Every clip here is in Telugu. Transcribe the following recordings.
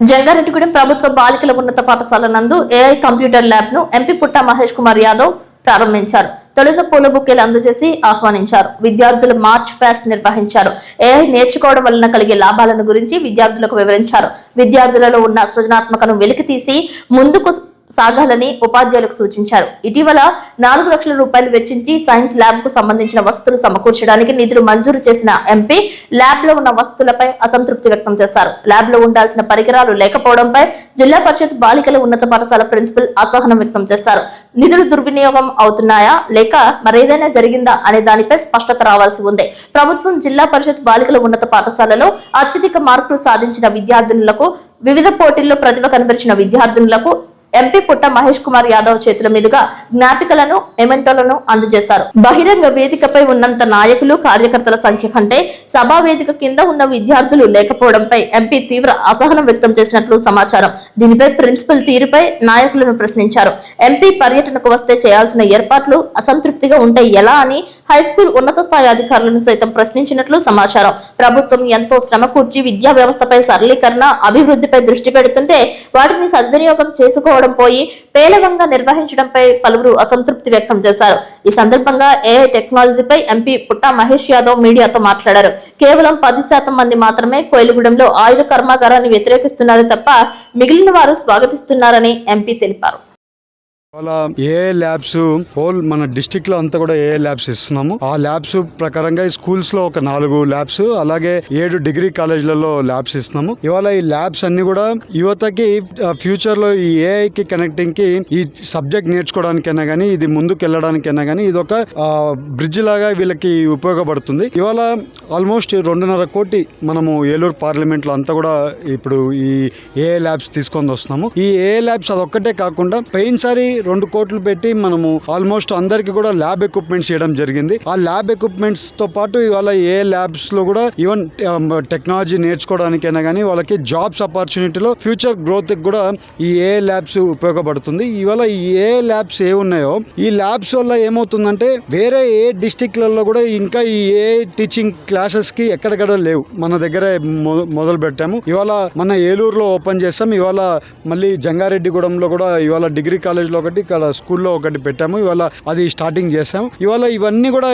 జంగారెడ్డిగూడెం ప్రభుత్వ బాలికల ఉన్నత పాఠశాల నందు AI computer ల్యాబ్ను MP Putta Mahesh Kumar Yadav ప్రారంభించారు. తొలుత పూల బుకేలు అందజేసి ఆహ్వానించారు. విద్యార్థులు మార్చ్ ఫాస్ట్ నిర్వహించారు. ఏఐ నేర్చుకోవడం వలన కలిగే లాభాలను గురించి విద్యార్థులకు వివరించారు. విద్యార్థులలో ఉన్న సృజనాత్మకను వెలికితీసి ముందుకు సాగాలని ఉపాధ్యాయులకు సూచించారు. ఇటీవల నాలుగు లక్షల రూపాయలు వెచ్చించి సైన్స్ ల్యాబ్కు సంబంధించిన వస్తువులు సమకూర్చడానికి నిధులు మంజూరు చేసిన ఎంపీ ల్యాబ్లో ఉన్న వస్తువులపై అసంతృప్తి వ్యక్తం చేశారు. ల్యాబ్లో ఉండాల్సిన పరికరాలు లేకపోవడంపై జిల్లా పరిషత్ బాలికల ఉన్నత పాఠశాల ప్రిన్సిపల్ అసహనం వ్యక్తం చేశారు. నిధులు దుర్వినియోగం అవుతున్నాయా? లేక మరేదైనా జరిగిందా అనే దానిపై స్పష్టత రావాల్సి ఉంది. ప్రభుత్వం జిల్లా పరిషత్ బాలికల ఉన్నత పాఠశాలలో అత్యధిక మార్కులు సాధించిన విద్యార్థినులకు వివిధ పోటీల్లో ప్రతిభ కనబరిచిన విద్యార్థినులకు ఎంపీ పుట్ట మహేష్ కుమార్ యాదవ్ చేతుల మీదుగా జ్ఞాపికలను ఎమెంటోలను అందజేశారు. బహిరంగ వేదికపై ఉన్నంత నాయకులు కార్యకర్తల సంఖ్య కంటే సభా వేదిక కింద ఉన్న విద్యార్థులు లేకపోవడంపై ఎంపీ తీవ్ర అసహనం వ్యక్తం చేసినట్లు సమాచారం. దీనిపై ప్రిన్సిపల్ తీరుపై నాయకులను ప్రశ్నించారు. ఎంపీ పర్యటనకు వస్తే చేయాల్సిన ఏర్పాట్లు అసంతృప్తిగా ఉంటే ఎలా అని హైస్కూల్ ఉన్నత స్థాయి అధికారులను సైతం ప్రశ్నించినట్లు సమాచారం. ప్రభుత్వం ఎంతో శ్రమ కూర్చి విద్యా వ్యవస్థపై సరళీకరణ అభివృద్ధిపై దృష్టి పెడుతుంటే వాటిని సద్వినియోగం చేసుకోవడం పోయి పేలవంగా నిర్వహించడంపై పలువురు అసంతృప్తి వ్యక్తం చేశారు. ఈ సందర్భంగా ఏఐ టెక్నాలజీపై ఎంపీ పుట్టా మహేష్ యాదవ్ మీడియాతో మాట్లాడారు. కేవలం పది శాతం మంది మాత్రమే కోయిలగూడెంలో ఆయుధ కర్మాగారాన్ని వ్యతిరేకిస్తున్నారు తప్ప మిగిలిన వారు స్వాగతిస్తున్నారని ఎంపీ తెలిపారు. అలా ఏ ల్యాబ్స్ హోల్ మన డిస్టిక్లో అంతా కూడా ఏ ల్యాబ్స్ ఇస్తున్నాము? ఆ ల్యాబ్స్ ప్రకారంగా ఈ స్కూల్స్లో ఒక నాలుగు ల్యాబ్స్ అలాగే ఏడు డిగ్రీ కాలేజీలలో ల్యాబ్స్ ఇస్తున్నాము. ఇవాళ ఈ ల్యాబ్స్ అన్ని కూడా యువతకి ఫ్యూచర్లో ఈ ఏఐ కి కనెక్టింగ్కి ఈ సబ్జెక్ట్ నేర్చుకోవడానికైనా కానీ ఇది ముందుకు వెళ్ళడానికైనా కానీ ఇది ఒక బ్రిడ్జ్ లాగా వీళ్ళకి ఉపయోగపడుతుంది. ఇవాళ ఆల్మోస్ట్ రెండున్నర కోటి మనము ఏలూరు పార్లమెంట్లో అంతా కూడా ఇప్పుడు ఈ ఏ ల్యాబ్స్ తీసుకొని వస్తున్నాము. ఈ ఏ ల్యాబ్స్ అదొక్కటే కాకుండా పోయినసారి రెండు కోట్లు పెట్టి మనము ఆల్మోస్ట్ అందరికి కూడా ల్యాబ్ ఎక్విప్మెంట్స్ ఇవ్వడం జరిగింది. ఆ ల్యాబ్ ఎక్విప్మెంట్స్తో పాటు ఇవాళ ఏ ల్యాబ్స్లో కూడా ఈవెన్ టెక్నాలజీ um, నేర్చుకోవడానికైనా కానీ వాళ్ళకి జాబ్స్ ఆపర్చునిటీలో ఫ్యూచర్ గ్రోత్ కూడా ఈ ఏ ల్యాబ్స్ ఉపయోగపడుతుంది. ఇవాళ ఈ ఏ ల్యాబ్స్ ఏ ఉన్నాయో ఈ ల్యాబ్స్ వల్ల ఏమవుతుందంటే వేరే ఏ డిస్టిక్లలో కూడా ఇంకా ఈ ఏ టీచింగ్ క్లాసెస్కి ఎక్కడెక్కడ లేవు. మన దగ్గర మొదలు పెట్టాము. ఇవాళ మన ఏలూరులో ఓపెన్ చేస్తాం. ఇవాళ మళ్ళీ జంగారెడ్డిగూడెంలో కూడా ఇవాళ డిగ్రీ కాలేజ్లో ఒకటి ఇక్కడ స్కూల్లో ఒకటి పెట్టాము. ఇవాళ అది స్టార్టింగ్ చేసాము ఇవాళ ఇవన్నీ కూడా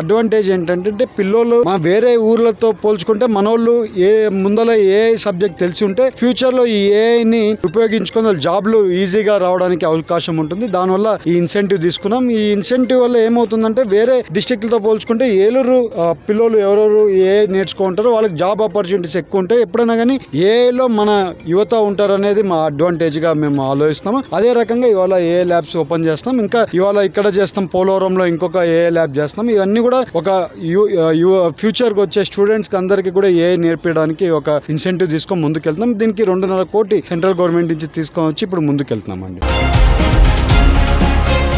అడ్వాంటేజ్ ఏంటంటే పిల్లోళ్ళు మా వేరే ఊర్లతో పోల్చుకుంటే మనోళ్ళు ఏ ముందల ఏ సబ్జెక్ట్ తెలిసి ఉంటే ఫ్యూచర్లో ఈ ఏఐని ఉపయోగించుకుని వాళ్ళు జాబ్లు ఈజీగా రావడానికి అవకాశం ఉంటుంది. దానివల్ల ఈ ఇన్సెంటివ్ తీసుకున్నాం. ఈ ఇన్సెంటివ్ వల్ల ఏమవుతుందంటే వేరే డిస్టిక్లతో పోల్చుకుంటే ఏలూరు పిల్లలు ఎవరెవరు ఏ నేర్చుకుంటారో వాళ్ళకి జాబ్ ఆపర్చునిటీస్ ఎక్కువ ఉంటాయి. ఎప్పుడైనా కానీ ఏఐలో మన యువత ఉంటారనేది మా అడ్వాంటేజ్గా మేము ఆలోచిస్తాము. అదే రకంగా ఇవాళ ఏ ల్యాబ్స్ ఓపెన్ చేస్తాం ఇంకా ఇవాళ ఇక్కడ చేస్తాం పోలవరంలో ఇంకొక ఏ ల్యాబ్ చేస్తాం. ఇవన్నీ కూడా ఒక ఫ్యూచర్ ఫ్యూచర్కి వచ్చే స్టూడెంట్స్కి అందరికీ కూడా ఏ నేర్పించడానికి ఒక ఇన్సెంటివ్ తీసుకొని ముందుకెళ్తాం దీనికి రెండున్నర కోటి సెంట్రల్ గవర్నమెంట్ నుంచి తీసుకొని వచ్చి ఇప్పుడు ముందుకెళ్తున్నామండి. అండి